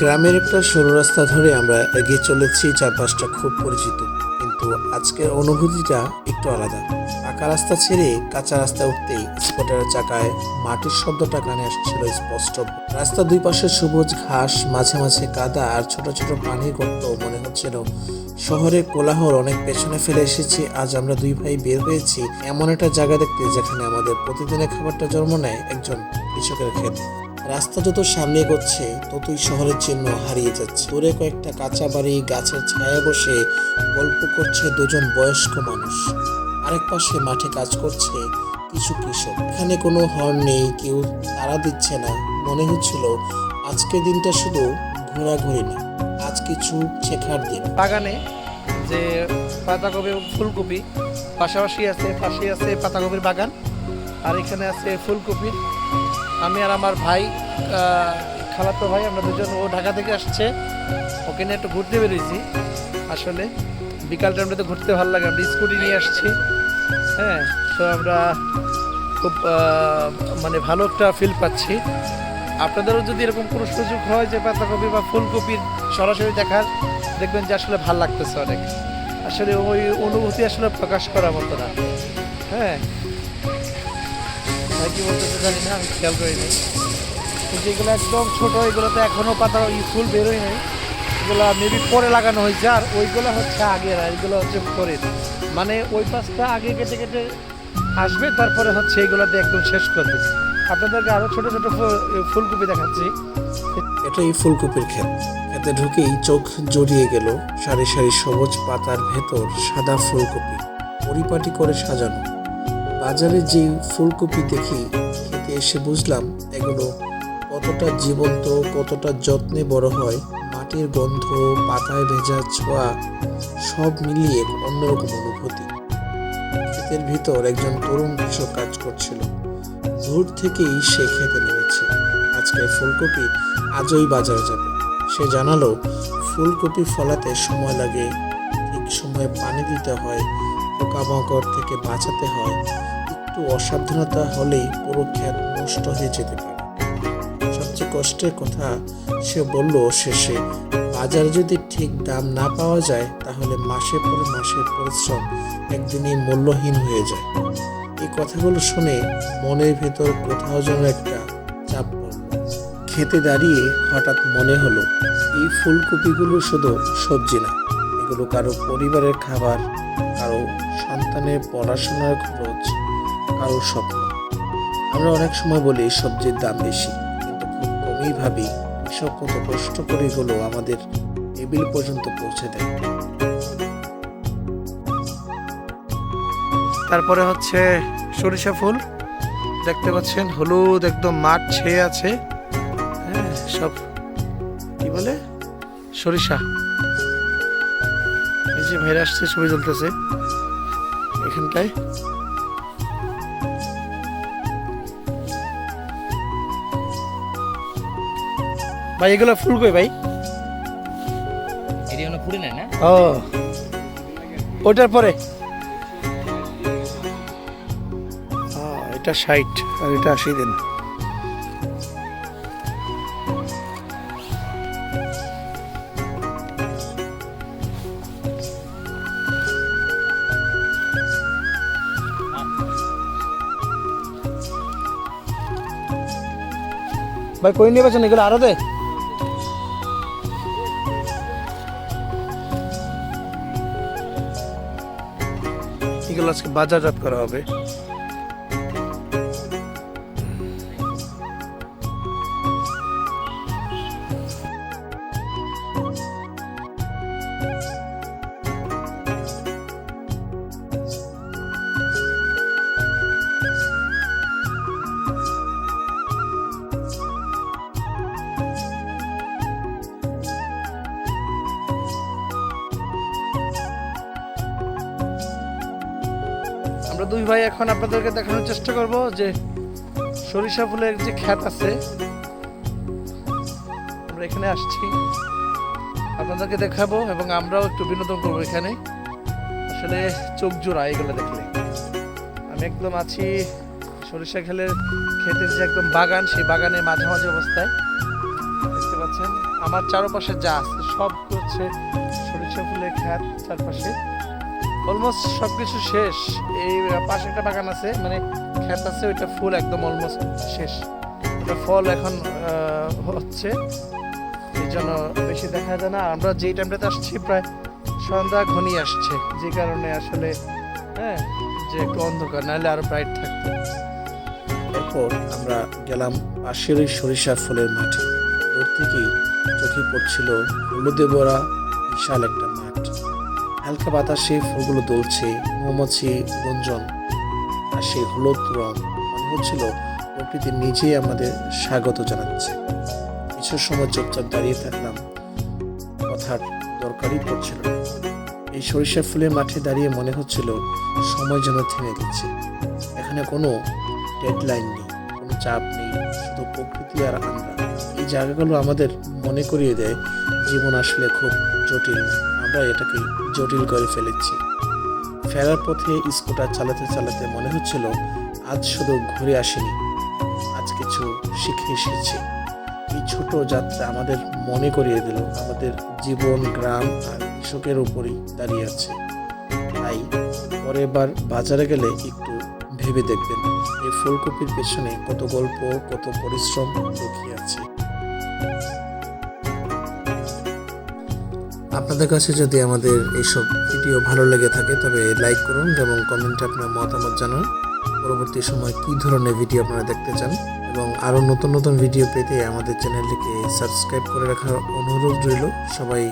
গ্রামের একটা সরু রাস্তা ধরে আমরা এগিয়ে চলেছি চারপাশটা খুব পরিচিত। কিন্তু আজকের অনুভূতিটা একটু আলাদা। পাকা রাস্তা ছেড়ে কাঁচা রাস্তা উঠতেই স্কুটারের চাকায় মাটির শব্দটা কানে আসছিল স্পষ্ট। রাস্তার দুই পাশে সবুজ ঘাস, মাঝে মাঝে কাদা আর ছোট ছোট পানি গর্ত মনে হচ্ছিল। শহরের কোলাহল অনেক পেছনে ফেলে এসেছি, আজ আমরা দুই ভাই বের হয়েছি এমন একটা জায়গা দেখতে যেখানে আমাদের প্রতিদিনের খাবারটা জন্ম নেয় একজন কৃষকের খেতে রাস্তা যত সামনে এগোচ্ছে, ততই শহরের চিহ্ন হারিয়ে যাচ্ছে। দূরে কয়েকটা কাঁচা বাড়ি, গাছের ছায়া বসে গল্প করছে দুজন বয়স্ক মানুষ। আরেক পাশে মাঠে কাজ করছে কিছু কৃষক। এখানে কোনো হর্ন নেই, কেউ তাড়া দিচ্ছে না। মনে হচ্ছিল আজকের দিনটা শুধু ঘোরাঘুরি না, আজ কিছু শেখার দিন। বাগানে যে পাতাকপি এবং ফুলকপি, পাশাপাশি আছে পাশে আছে পাতাকপির বাগান, আর এখানে আছে ফুলকপি আমি আর আমার ভাই খালাতো ভাই, আমরা দুজন, ও ঢাকা থেকে আসছে। ওকে নিয়ে একটু ঘুরতে বেরিয়েছি। আসলে বিকাল টাইমটাতে ঘুরতে ভালো লাগে। আমরা স্কুটি নিয়ে আসছি। হ্যাঁ তো আমরা খুব মানে ভালো একটা ফিল পাচ্ছি। আপনাদেরও যদি এরকম কোনো সুযোগ হয় যে পাতাকপি বা ফুলকপির সরাসরি দেখার, দেখবেন যে আসলে ভালো লাগতেছে অনেক। আসলে ওই অনুভূতি আসলে প্রকাশ করার মতো না। হ্যাঁ কি বলতেছে জানি না আমি খেয়াল করিনি কিন্তু এগুলো একদম ছোট এগুলোতে এখনও পাতা ই ফুল বেরোয় নাই। এগুলো মেবি পরে লাগানো হয়েছে আর ওইগুলো হচ্ছে আগের আর এগুলো হচ্ছে পরের মানে ওই পাশটা আগে কেটে কেটে আসবে তারপরে হচ্ছে এইগুলোতে একদম শেষ করবে আপনাদেরকে আরও ছোট ছোট ফুলকপি দেখাচ্ছি। এটাই ফুলকপির ক্ষেত। খেতে ঢুকেই চোখ জড়িয়ে গেল সারি সারি সবুজ পাতার ভেতর সাদা ফুলকপি। পরিপাটি করে সাজানো। বাজারে যে ফুলকপি দেখি, খেতে এসে বুঝলাম এগুলো কতটা জীবন্ত, কতটা যত্নে বড় হয়। মাটির গন্ধ, পাতায় ভেজা ছোঁয়া, সব মিলিয়ে অন্যরকম অনুভূতি। ক্ষেতের ভিতর একজন তরুণ কৃষক কাজ করছিল। ভোর থেকেই সে খেতে নেমেছে। আজকে ফুলকপি আজই বাজারে যাবে। সে জানালো, ফুলকপি ফলাতে সময় লাগে, ঠিক সময়ে পানি দিতে হয় পোকামাকড় থেকে বাঁচাতে হয়, একটু অসাবধানতা হলেই পুরো ক্ষেত নষ্ট হয়ে যেতে পারে। সবচেয়ে কষ্টের কথা, সে বলল শেষে, বাজারে যদি ঠিক দাম না পাওয়া যায়, তাহলে মাসে পরে মাসের পরিশ্রম একদিনই মূল্যহীন হয়ে যায়। এই কথাগুলো শুনে মনের ভেতর কোথাও যেন একটা চাপ পড়ল। খেতে দাঁড়িয়ে হঠাৎ মনে হলো, এই ফুলকপিগুলো শুধু সবজি না, এগুলো কারও পরিবারের খাবার, কারও সন্তানের পড়াশোনার খরচ কারও স্বপ্ন। আমরা অনেক সময় বলি, সবজির দাম বেশি। কিন্তু খুব কমই ভাবি, কৃষক কত কষ্ট করে এগুলো আমাদের টেবিল পর্যন্ত পৌঁছে দেয়। তারপরে হচ্ছে সরিষা ফুল। দেখতে পাচ্ছেন, হলুদ একদম মাঠ ছেয়ে আছে। হ্যাঁ সব, কি বলে? সরিষা। এই যে ভাইরা আসছে, ছবি তুলতেছে। এখানটায়। ভাই এগুলো ফুল কই ভাই? এটি হলো না না? ও ওটার পরে। এটা সাইট আর এটা আশি দিন। ভাই কই নিয়ে বেছেন এগুলো আরও দে। এগুলো আজকে বাজারজাত করা হবে। আমরা দুই ভাই এখন আপনাদেরকে দেখানোর চেষ্টা করব যে সরিষা ফুলের যে খ্যাত আছে, আমরা এখানে আসছি। আপনাদেরকে দেখাবো এবং আমরাও একটু বিনোদন করব এখানে। আসলে চোখ জোড়া এগুলো দেখলে। আমি একদম আছি সরিষা খেলের ক্ষেতের যে একদম বাগান, সেই বাগানের মাঝামাঝি অবস্থায়। দেখতে পাচ্ছেন, আমার চারপাশে যা আছে সব হচ্ছে সরিষা ফুলের খ্যাত চারপাশে। অলমোস্ট সব কিছু শেষ। এই পাশে একটা বাগান আছে মানে খ্যাত আছে, ওইটা ফুল একদম অলমোস্ট শেষ। ওটা ফল এখন হচ্ছে। এই জন্য বেশি দেখা যায় না। আমরা যেই টাইমটাতে আসছি, প্রায় সন্ধ্যা ঘনিয়ে আসছে। যে কারণে আসলে হ্যাঁ যে একটু অন্ধকার, নাহলে আরও ব্রাইট থাকতো। এরপর আমরা গেলাম পাশের ওই সরিষা ফুলের মাঠে। দূর থেকেই চোখে পড়ছিল হলুদে ভরা বিশাল একটা মাঠ। হালকা বাতাসে ফুলগুলো দুলছে মৌমাছি, গুঞ্জন, আর সেই হলুদ রং মনে হচ্ছিল প্রকৃতি নিজেই আমাদের স্বাগত জানাচ্ছে। কিছু সময় চুপচাপ দাঁড়িয়ে থাকলাম। কথার দরকারই পড়ছিল এই সরিষা ফুলের মাঠে দাঁড়িয়ে মনে হচ্ছিল সময় যেন থেমে গেছে। এখানে কোনো ডেডলাইন নেই, কোনো চাপ নেই, শুধু প্রকৃতি আর আমরা। এই জায়গাগুলো আমাদের মনে করিয়ে দেয়, জীবন আসলে খুব জটিল। আমরা এটাকে জটিল করে ফেলেছি। ফেরার পথে স্কুটার চালাতে চালাতে মনে হচ্ছিল আজ শুধু ঘুরে আসিনি, আজ কিছু শিখে এসেছি। এই ছোট যাত্রা আমাদের মনে করিয়ে দিল আমাদের জীবন, গ্রাম আর কৃষকের উপরই দাঁড়িয়ে আছে। তাই পরের বার বাজারে গেলে একটু ভেবে দেখবেন, এই ফুলকপির পেছনে কত গল্প, কত পরিশ্রম লুকিয়ে আছে। আপনাদের কাছে যদি আমাদের এইসব ভিডিও ভালো লেগে থাকে, তবে লাইক করুন এবং কমেন্টে আপনার মতামত জানান। পরবর্তী সময় কি ধরনের ভিডিও আপনারা দেখতে চান? এবং আরও নতুন নতুন ভিডিও পেতে আমাদের চ্যানেলটিকে সাবস্ক্রাইব করে রাখার অনুরোধ রইল। সবাই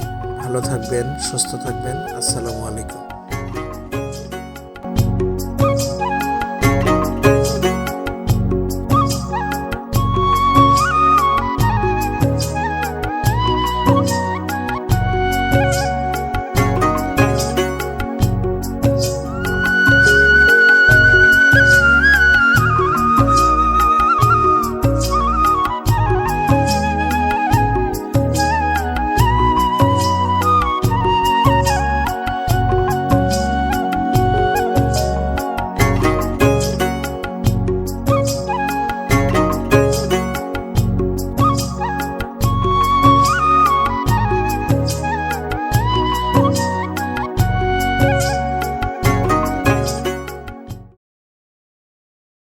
ভালো থাকবেন, সুস্থ থাকবেন। আসসালামু আলাইকুম।